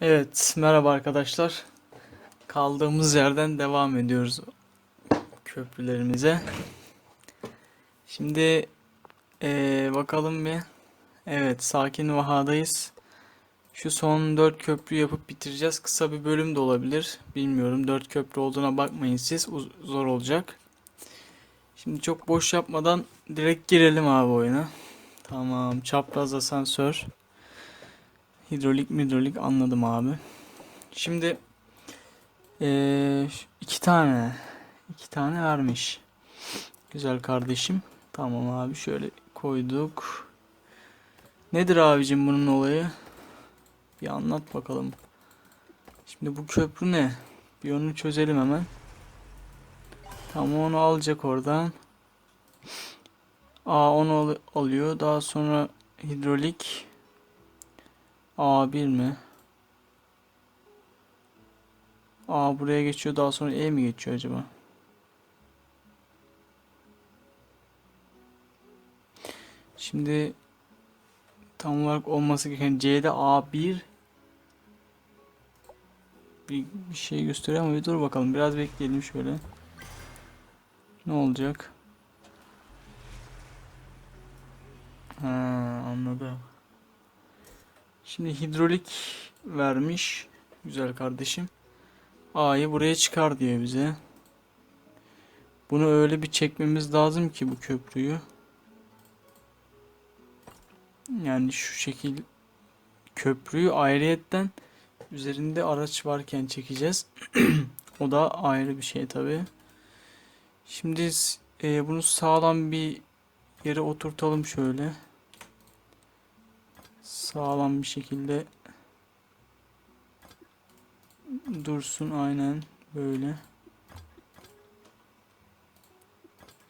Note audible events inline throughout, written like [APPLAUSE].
Evet, merhaba arkadaşlar. Kaldığımız yerden devam ediyoruz köprülerimize. Şimdi eee, bakalım bir. Evet, Sakin Vaha'dayız. Şu son 4 köprü yapıp bitireceğiz. Kısa bir bölüm de olabilir. Bilmiyorum. 4 köprü olduğuna bakmayın siz. Uz- zor olacak. Şimdi çok boş yapmadan direkt girelim abi oyuna. Tamam, çapraz asansör. Hidrolik midrolik anladım abi. Şimdi eee, iki tane iki tane vermiş. Güzel kardeşim. Tamam abi şöyle koyduk. Nedir abicim bunun olayı? Bir anlat bakalım. Şimdi bu köprü ne? Bir onu çözelim hemen. Tamam onu alacak oradan. Aa onu al- alıyor. Daha sonra hidrolik. A1 mi? A buraya geçiyor daha sonra E mi geçiyor acaba? Şimdi tam olarak olması gereken C'de A1 bir, bir şey gösteriyor ama bir dur bakalım biraz bekleyelim şöyle. Ne olacak? Ha, anladım. Şimdi hidrolik vermiş. Güzel kardeşim. A'yı buraya çıkar diyor bize. Bunu öyle bir çekmemiz lazım ki bu köprüyü. Yani şu şekil köprüyü ayrıyetten üzerinde araç varken çekeceğiz. [CLEARS THROAT] O da ayrı bir şey tabii. Şimdi e, bunu sağlam bir yere oturtalım şöyle sağlam bir şekilde dursun aynen böyle.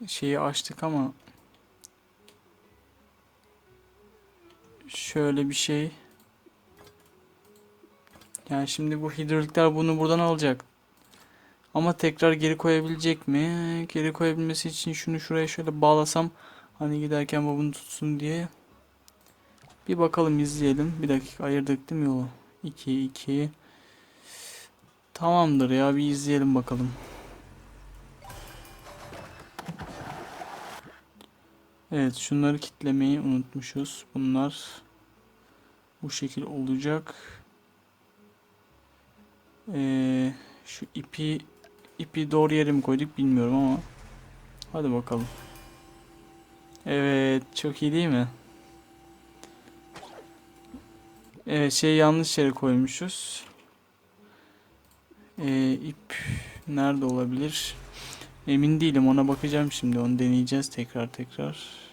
Şeyi açtık ama şöyle bir şey. Yani şimdi bu hidrolikler bunu buradan alacak. Ama tekrar geri koyabilecek mi? Geri koyabilmesi için şunu şuraya şöyle bağlasam hani giderken bu tutsun diye. Bir bakalım izleyelim. Bir dakika ayırdık değil mi yolu? 2 2 Tamamdır ya bir izleyelim bakalım. Evet şunları kitlemeyi unutmuşuz. Bunlar bu şekil olacak. Ee, şu ipi ipi doğru yere mi koyduk bilmiyorum ama hadi bakalım. Evet çok iyi değil mi? Evet şey yanlış yere koymuşuz. Ee, ip nerede olabilir? Emin değilim ona bakacağım şimdi onu deneyeceğiz tekrar tekrar.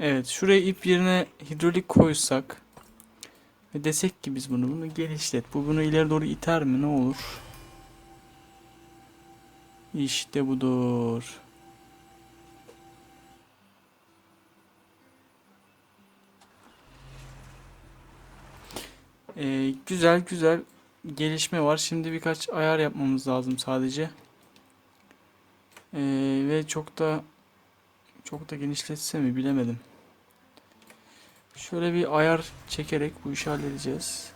Evet şuraya ip yerine hidrolik koysak ve desek ki biz bunu bunu genişlet. Bu bunu ileri doğru iter mi ne olur? İşte budur. Ee, güzel güzel gelişme var. Şimdi birkaç ayar yapmamız lazım sadece. Ee, ve çok da çok da genişletse mi bilemedim. Şöyle bir ayar çekerek bu işi halledeceğiz.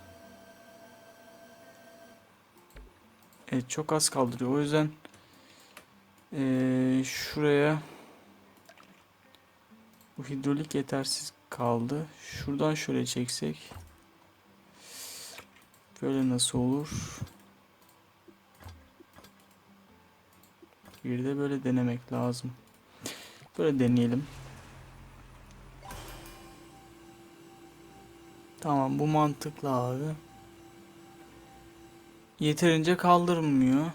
Evet çok az kaldırıyor. O yüzden ee, şuraya bu hidrolik yetersiz kaldı. Şuradan şöyle çeksek. Böyle nasıl olur? Bir de böyle denemek lazım. Böyle deneyelim. Tamam bu mantıklı abi. Yeterince kaldırmıyor.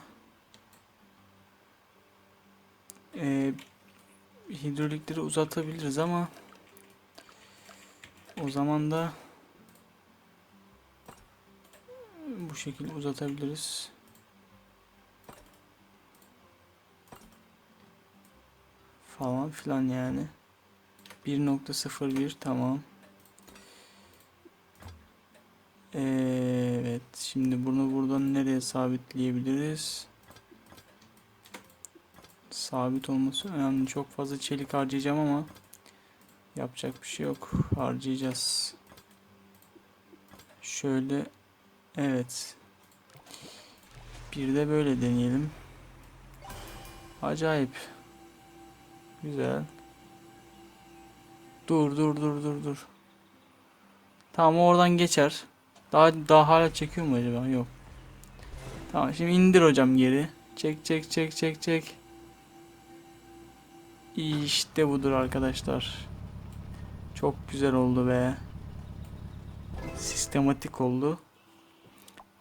Ee, hidrolikleri uzatabiliriz ama o zaman da bu şekilde uzatabiliriz. Falan filan yani. 1.01 tamam. Evet. Şimdi bunu buradan nereye sabitleyebiliriz? Sabit olması önemli. Çok fazla çelik harcayacağım ama yapacak bir şey yok. Harcayacağız. Şöyle evet. Bir de böyle deneyelim. Acayip. Güzel. Dur dur dur dur dur. Tamam oradan geçer. Daha daha hala çekiyor mu acaba? Yok. Tamam şimdi indir hocam geri. Çek çek çek çek çek. İşte budur arkadaşlar. Çok güzel oldu be. Sistematik oldu.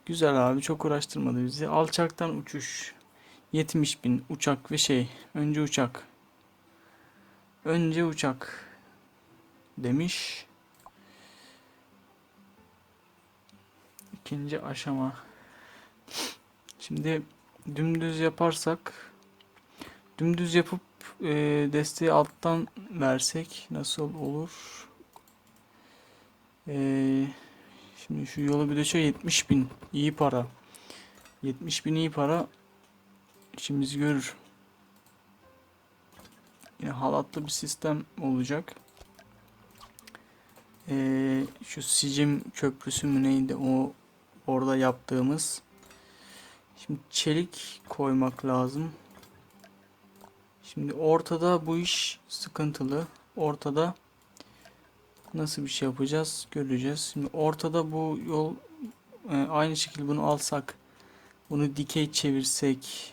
Güzel abi çok uğraştırmadı bizi. Alçaktan uçuş. 70 bin uçak ve şey. Önce uçak. Önce uçak. Demiş. İkinci aşama. Şimdi dümdüz yaparsak dümdüz yapıp e, desteği alttan versek nasıl olur? E, şimdi şu yolu bir de şöyle 70 bin iyi para. 70 bin iyi para işimizi görür. Yine halatlı bir sistem olacak. E, şu Sicim Köprüsü mü neydi o orada yaptığımız Şimdi çelik koymak lazım. Şimdi ortada bu iş sıkıntılı. Ortada nasıl bir şey yapacağız göreceğiz. Şimdi ortada bu yol e, aynı şekilde bunu alsak bunu dikey çevirsek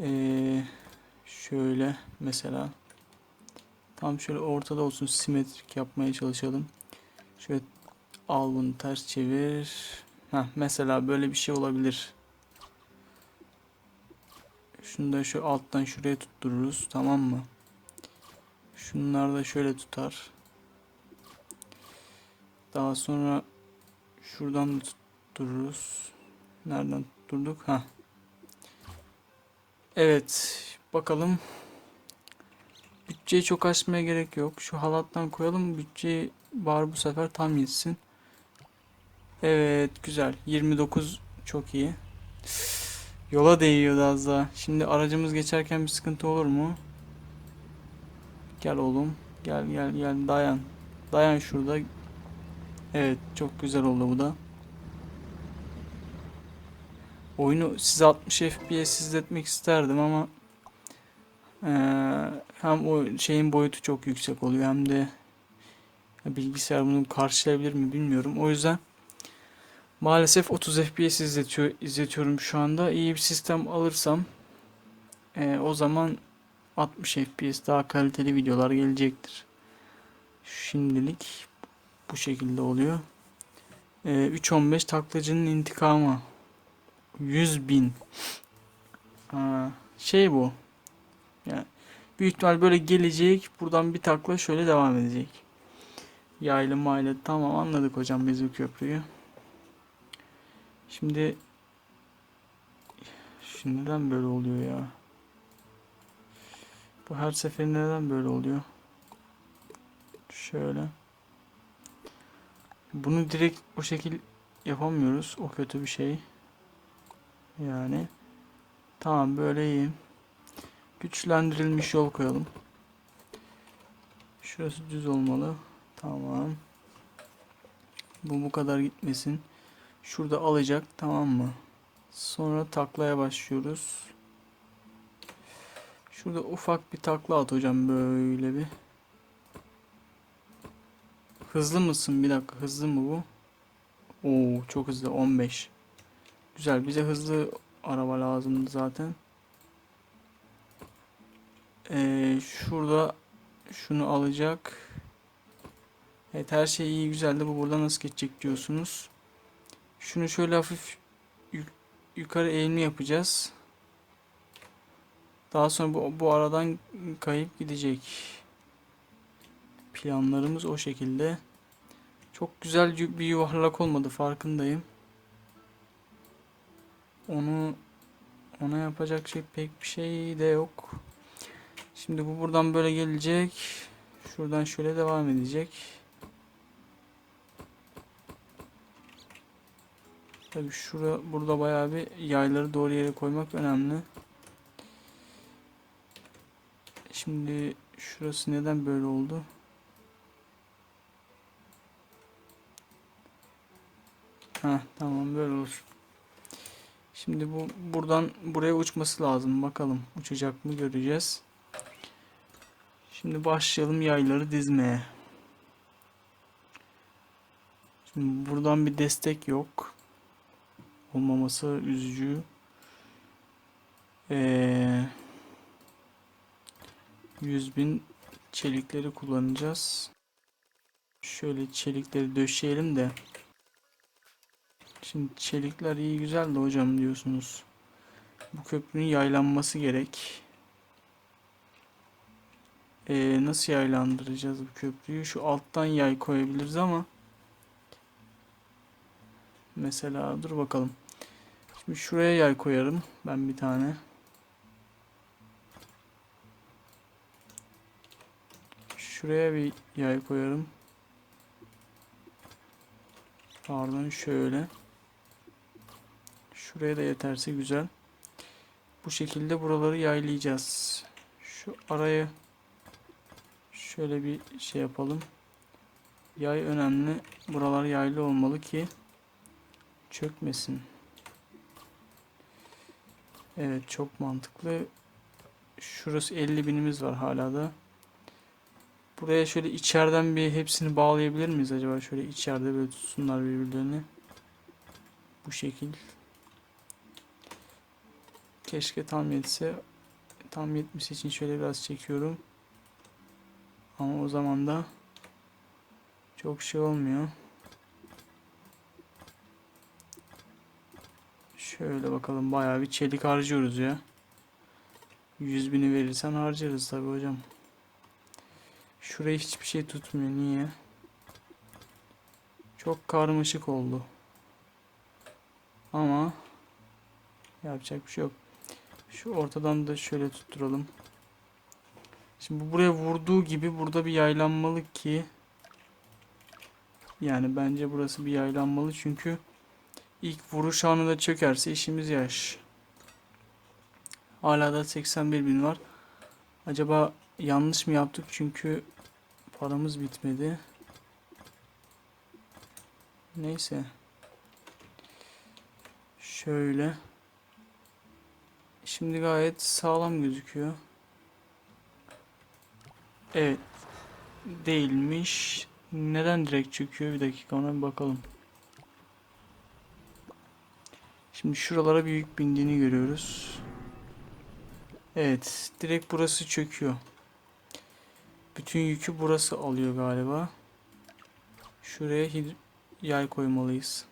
e, şöyle mesela Tam şöyle ortada olsun simetrik yapmaya çalışalım. Şöyle al bunu ters çevir. Heh, mesela böyle bir şey olabilir. Şunu da şu alttan şuraya tuttururuz. Tamam mı? Şunlar da şöyle tutar. Daha sonra şuradan da tuttururuz. Nereden tutturduk? Ha. Evet. Bakalım. Bütçeyi çok açmaya gerek yok. Şu halattan koyalım. Bütçeyi var bu sefer tam yetsin. Evet güzel. 29 çok iyi. Yola değiyordu az daha. Şimdi aracımız geçerken bir sıkıntı olur mu? Gel oğlum. Gel gel gel dayan. Dayan şurada. Evet çok güzel oldu bu da. Oyunu size 60 FPS izletmek isterdim ama ee, hem o şeyin boyutu çok yüksek oluyor hem de bilgisayar bunu karşılayabilir mi bilmiyorum. O yüzden maalesef 30 FPS izletiyor, izletiyorum şu anda. İyi bir sistem alırsam e, o zaman 60 FPS daha kaliteli videolar gelecektir. Şimdilik bu şekilde oluyor. E, 3.15 taklacının intikamı 100 bin. Aa, şey bu. Yani büyük ihtimal böyle gelecek. Buradan bir takla şöyle devam edecek. Yaylı maylı tamam anladık hocam biz bu köprüyü. Şimdi şimdi neden böyle oluyor ya? Bu her seferinde neden böyle oluyor? Şöyle. Bunu direkt o şekil yapamıyoruz. O kötü bir şey. Yani tamam böyle iyi. Güçlendirilmiş yol koyalım. Şurası düz olmalı. Tamam. Bu bu kadar gitmesin. Şurada alacak tamam mı? Sonra taklaya başlıyoruz. Şurada ufak bir takla at hocam böyle bir. Hızlı mısın? Bir dakika hızlı mı bu? Oo çok hızlı 15. Güzel bize hızlı araba lazımdı zaten. Ee, şurada şunu alacak. Evet her şey iyi güzeldi. Bu burada nasıl geçecek diyorsunuz. Şunu şöyle hafif yuk yukarı eğimli yapacağız. Daha sonra bu, bu aradan kayıp gidecek. Planlarımız o şekilde. Çok güzel bir yuvarlak olmadı farkındayım. Onu ona yapacak şey pek bir şey de yok. Şimdi bu buradan böyle gelecek. Şuradan şöyle devam edecek. Tabii şura burada bayağı bir yayları doğru yere koymak önemli. Şimdi şurası neden böyle oldu? Ha tamam böyle olur. Şimdi bu buradan buraya uçması lazım. Bakalım uçacak mı göreceğiz. Şimdi başlayalım yayları dizmeye. Şimdi buradan bir destek yok. Olmaması üzücü. Ee, 100 bin çelikleri kullanacağız. Şöyle çelikleri döşeyelim de. Şimdi çelikler iyi güzel de hocam diyorsunuz. Bu köprünün yaylanması gerek. Ee, nasıl yaylandıracağız bu köprüyü? Şu alttan yay koyabiliriz ama mesela dur bakalım. Şimdi şuraya yay koyarım ben bir tane. Şuraya bir yay koyarım. Pardon şöyle. Şuraya da yeterse güzel. Bu şekilde buraları yaylayacağız. Şu araya şöyle bir şey yapalım. Yay önemli. Buralar yaylı olmalı ki çökmesin. Evet çok mantıklı. Şurası 50 binimiz var hala da. Buraya şöyle içeriden bir hepsini bağlayabilir miyiz acaba? Şöyle içeride böyle tutsunlar birbirlerini. Bu şekil. Keşke tam yetse. Tam yetmesi için şöyle biraz çekiyorum. Ama o zaman da çok şey olmuyor. Şöyle bakalım bayağı bir çelik harcıyoruz ya. 100 bini verirsen harcarız tabi hocam. Şuraya hiçbir şey tutmuyor. Niye? Çok karmaşık oldu. Ama yapacak bir şey yok. Şu ortadan da şöyle tutturalım. Şimdi bu buraya vurduğu gibi burada bir yaylanmalı ki yani bence burası bir yaylanmalı çünkü ilk vuruş anında çökerse işimiz yaş. Hala da 81 bin var. Acaba yanlış mı yaptık çünkü paramız bitmedi. Neyse. Şöyle. Şimdi gayet sağlam gözüküyor. Evet. Değilmiş. Neden direkt çöküyor? Bir dakika ona bir bakalım. Şimdi şuralara bir yük bindiğini görüyoruz. Evet. Direkt burası çöküyor. Bütün yükü burası alıyor galiba. Şuraya yay koymalıyız.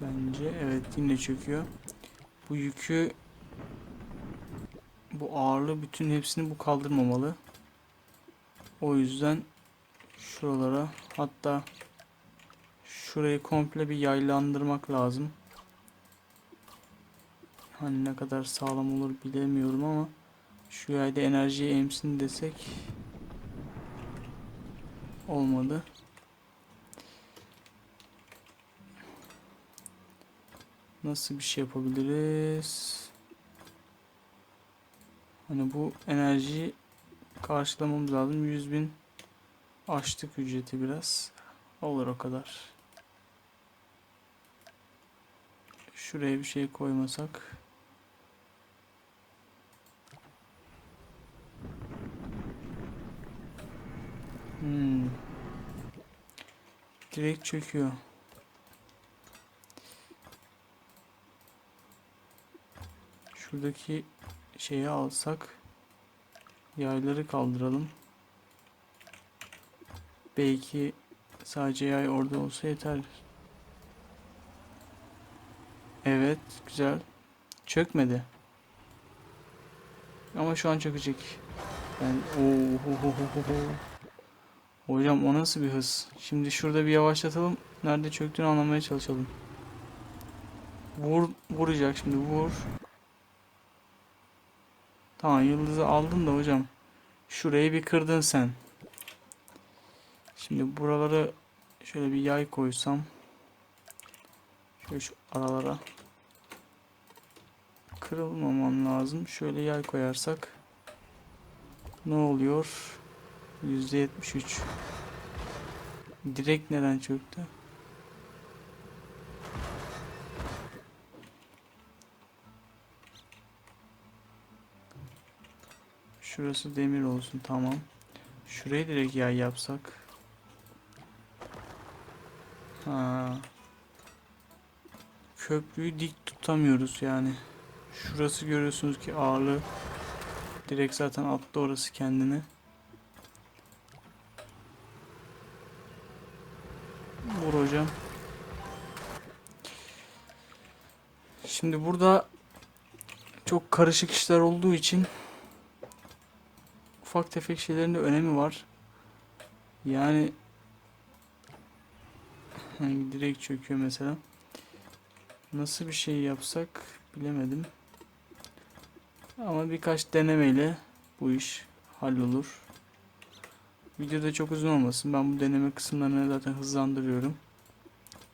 Bence evet yine çöküyor. Bu yükü bu ağırlığı bütün hepsini bu kaldırmamalı. O yüzden şuralara hatta şurayı komple bir yaylandırmak lazım. Hani ne kadar sağlam olur bilemiyorum ama şu yayda enerjiyi emsin desek olmadı. Nasıl bir şey yapabiliriz? Hani bu enerjiyi karşılamamız lazım. 100 bin açtık ücreti biraz. Olur o kadar. Şuraya bir şey koymasak. Hmm. Direkt çöküyor. Şuradaki şeyi alsak yayları kaldıralım. Belki sadece yay orada olsa yeter. Evet, güzel. Çökmedi. Ama şu an çökecek. Ben ohohohoho. Hocam o nasıl bir hız? Şimdi şurada bir yavaşlatalım. Nerede çöktüğünü anlamaya çalışalım. Vur, vuracak şimdi vur. Tamam yıldızı aldın da hocam. Şurayı bir kırdın sen. Şimdi buraları şöyle bir yay koysam. Şöyle şu aralara. Kırılmaman lazım. Şöyle yay koyarsak. Ne oluyor? %73. Direkt neden çöktü? Şurası demir olsun tamam. Şurayı direkt yay yapsak. Ha. Köprüyü dik tutamıyoruz yani. Şurası görüyorsunuz ki ağırlığı direkt zaten attı orası kendini. Vur hocam. Şimdi burada çok karışık işler olduğu için ufak tefek şeylerin de önemi var. Yani direkt çöküyor mesela. Nasıl bir şey yapsak bilemedim. Ama birkaç denemeyle bu iş hallolur. Videoda çok uzun olmasın. Ben bu deneme kısımlarını zaten hızlandırıyorum.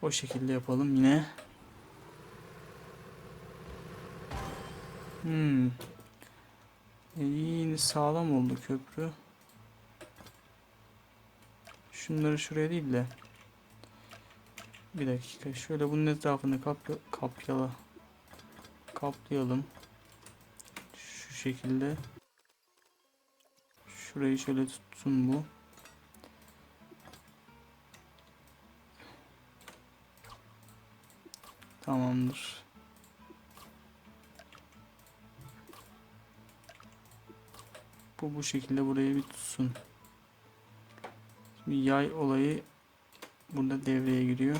O şekilde yapalım yine. Hmm. E, yine sağlam oldu köprü. Şunları şuraya değil de. Bir dakika. Şöyle bunun etrafını kapya, kapyala. Kaplayalım. Şekilde. Şurayı şöyle tutsun bu. Tamamdır. Bu bu şekilde buraya bir tutsun. Şimdi yay olayı burada devreye giriyor.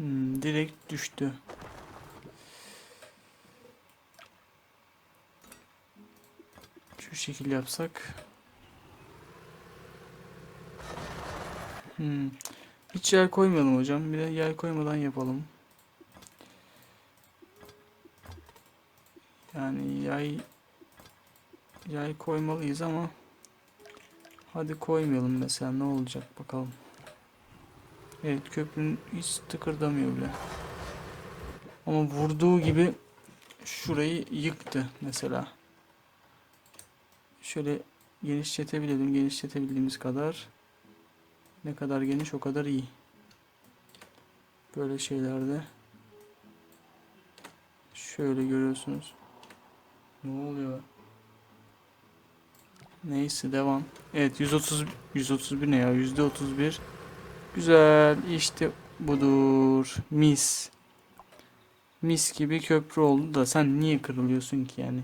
Hmm, direkt düştü. Şu şekil yapsak. Hmm. Hiç yer koymayalım hocam. Bir de yer koymadan yapalım. Yani yay yay koymalıyız ama hadi koymayalım mesela ne olacak bakalım. Evet köprünün hiç tıkırdamıyor bile. Ama vurduğu gibi şurayı yıktı mesela. Şöyle genişletebilelim. Genişletebildiğimiz kadar. Ne kadar geniş o kadar iyi. Böyle şeylerde. Şöyle görüyorsunuz. Ne oluyor? Neyse devam. Evet 130 131 ne ya? Yüzde 31. Güzel işte budur. Mis. Mis gibi köprü oldu da sen niye kırılıyorsun ki yani?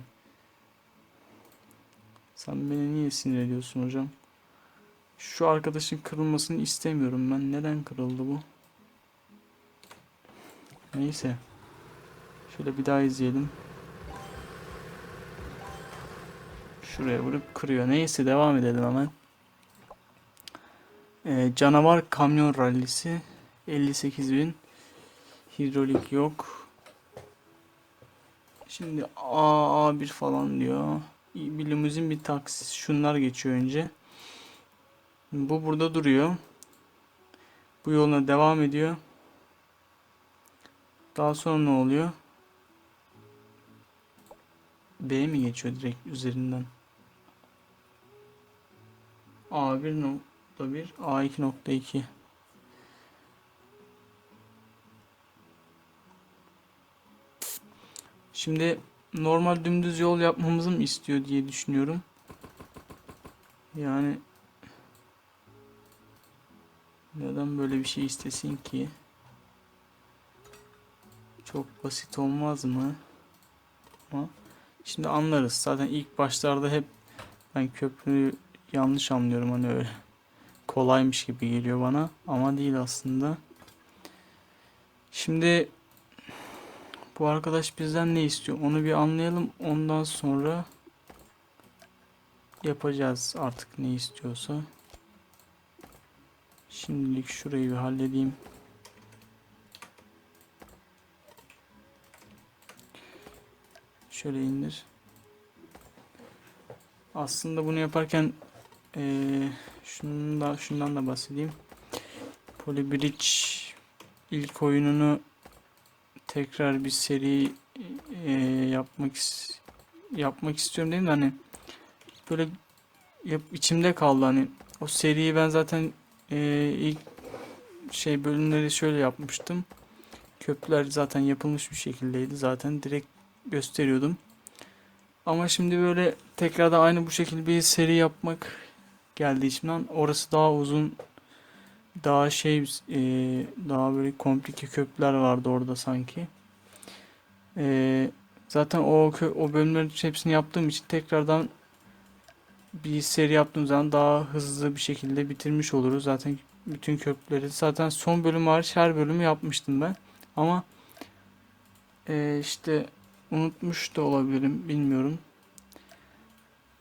Sen beni niye sinir ediyorsun hocam? Şu arkadaşın kırılmasını istemiyorum ben. Neden kırıldı bu? Neyse. Şöyle bir daha izleyelim. Şuraya vurup kırıyor. Neyse devam edelim hemen. Ee, canavar kamyon rallisi 58.000 hidrolik yok. Şimdi A A1 falan diyor. Bir limuzin bir taksi. Şunlar geçiyor önce. Bu burada duruyor. Bu yoluna devam ediyor. Daha sonra ne oluyor? B mi geçiyor direkt üzerinden? A1 A2.1 A2.2 Şimdi normal dümdüz yol yapmamızı mı istiyor diye düşünüyorum. Yani neden böyle bir şey istesin ki? Çok basit olmaz mı? Ama şimdi anlarız. Zaten ilk başlarda hep ben köprüyü yanlış anlıyorum hani öyle kolaymış gibi geliyor bana ama değil aslında. Şimdi bu arkadaş bizden ne istiyor onu bir anlayalım ondan sonra yapacağız artık ne istiyorsa. Şimdilik şurayı bir halledeyim. Şöyle indir. Aslında bunu yaparken eee şundan da şundan da bahsedeyim. Polybridge ilk oyununu tekrar bir seri eee, yapmak yapmak istiyorum değil de hani böyle yap, içimde kaldı hani o seriyi ben zaten eee, ilk şey bölümleri şöyle yapmıştım. Köprüler zaten yapılmış bir şekildeydi. Zaten direkt gösteriyordum. Ama şimdi böyle tekrardan aynı bu şekilde bir seri yapmak geldi içimden. Orası daha uzun, daha şey, e, daha böyle komplike köprüler vardı orada sanki. E, zaten o o bölümlerin hepsini yaptığım için tekrardan bir seri yaptığım zaman daha hızlı bir şekilde bitirmiş oluruz. Zaten bütün köprüleri zaten son bölüm hariç her bölümü yapmıştım ben. Ama e, işte unutmuş da olabilirim bilmiyorum.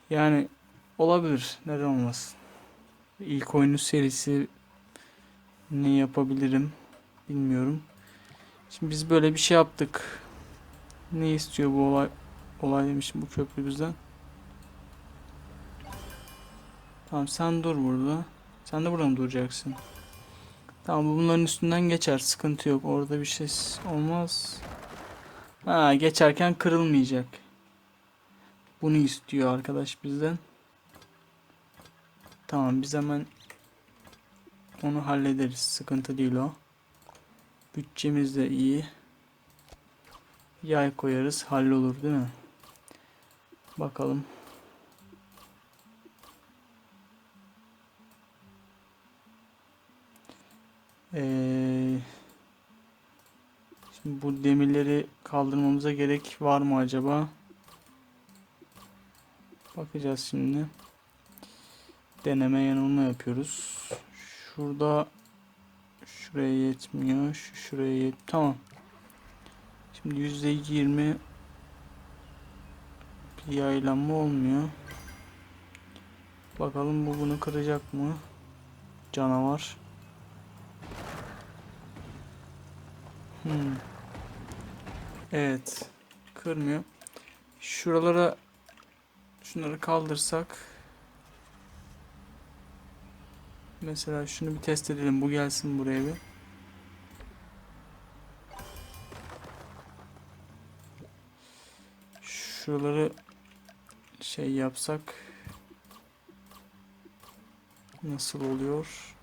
Yani olabilir. Neden olmasın? İlk oyunu serisi ne yapabilirim bilmiyorum. Şimdi biz böyle bir şey yaptık. Ne istiyor bu olay? Olay demişim bu köprü bizden. Tamam sen dur burada. Sen de burada mı duracaksın? Tamam bu bunların üstünden geçer. Sıkıntı yok. Orada bir şey olmaz. Ha geçerken kırılmayacak. Bunu istiyor arkadaş bizden. Tamam biz hemen onu hallederiz. Sıkıntı değil o. Bütçemiz de iyi. Yay koyarız. Hallolur değil mi? Bakalım. Ee, şimdi bu demirleri kaldırmamıza gerek var mı acaba? Bakacağız şimdi. Deneme yanılma yapıyoruz. Şurada şuraya yetmiyor. Şu şuraya yet. Tamam. Şimdi yüzde yirmi bir yaylanma olmuyor. Bakalım bu bunu kıracak mı? Canavar. Hmm. Evet. Kırmıyor. Şuralara şunları kaldırsak mesela şunu bir test edelim. Bu gelsin buraya bir. Şuraları şey yapsak nasıl oluyor?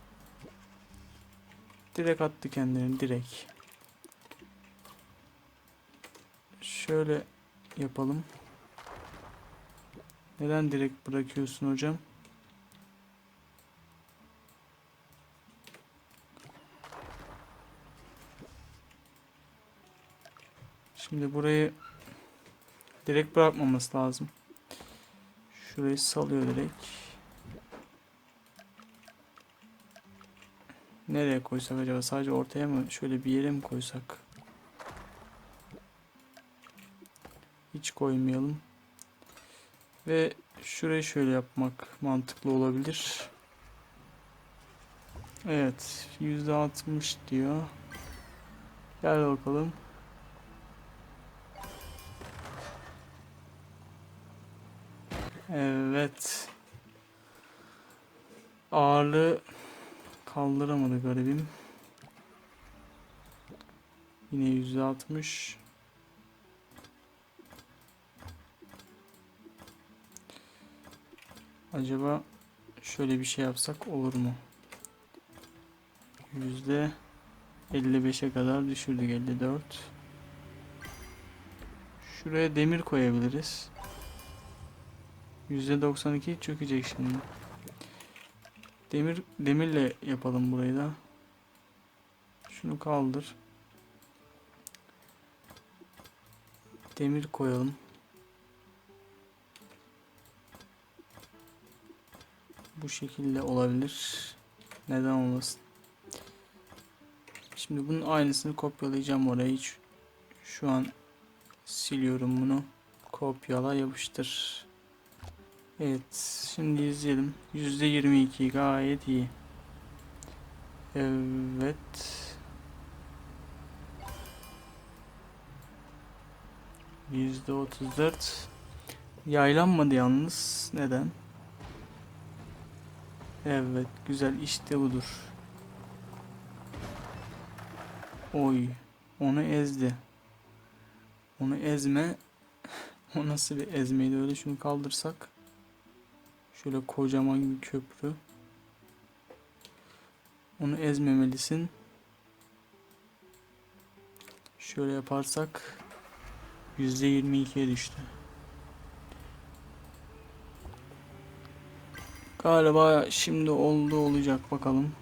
Direkt attı kendini direkt. Şöyle yapalım. Neden direkt bırakıyorsun hocam? Şimdi burayı direkt bırakmaması lazım. Şurayı salıyor direkt. Nereye koysak acaba? Sadece ortaya mı? Şöyle bir yere mi koysak? Hiç koymayalım. Ve şurayı şöyle yapmak mantıklı olabilir. Evet. %60 diyor. Gel bakalım. Evet. Ağırlığı kaldıramadı garibim. Yine %60. Acaba şöyle bir şey yapsak olur mu? Yüzde 55'e kadar düşürdük 54. Şuraya demir koyabiliriz. Yüzde 92 çökecek şimdi. Demir demirle yapalım burayı da. Şunu kaldır. Demir koyalım. Bu şekilde olabilir. Neden olmasın? Şimdi bunun aynısını kopyalayacağım oraya. Hiç şu an siliyorum bunu. Kopyala yapıştır. Evet. Şimdi izleyelim. %22 gayet iyi. Evet. %34 Yaylanmadı yalnız. Neden? Evet, güzel işte budur. Oy, onu ezdi. Onu ezme. [LAUGHS] O nasıl bir ezmeydi öyle şunu kaldırsak. Şöyle kocaman bir köprü. Onu ezmemelisin. Şöyle yaparsak %22'ye düştü. Galiba şimdi oldu olacak bakalım.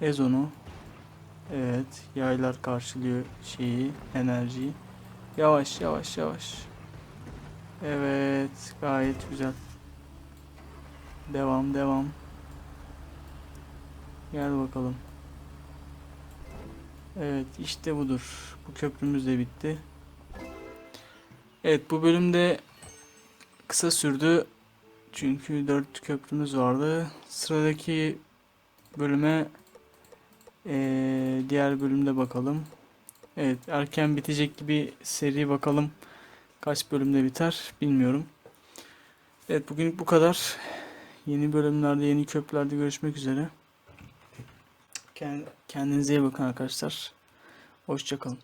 Ez onu. Evet, yaylar karşılıyor şeyi, enerjiyi. Yavaş yavaş yavaş. Evet, gayet güzel. Devam devam. Gel bakalım. Evet, işte budur. Bu köprümüz de bitti. Evet, bu bölümde kısa sürdü. Çünkü 4 köprümüz vardı. Sıradaki bölüme eee, diğer bölümde bakalım. Evet, erken bitecek gibi seri bakalım. Kaç bölümde biter bilmiyorum. Evet, bugün bu kadar. Yeni bölümlerde, yeni köprülerde görüşmek üzere. Kend- Kendinize iyi bakın arkadaşlar. Hoşçakalın.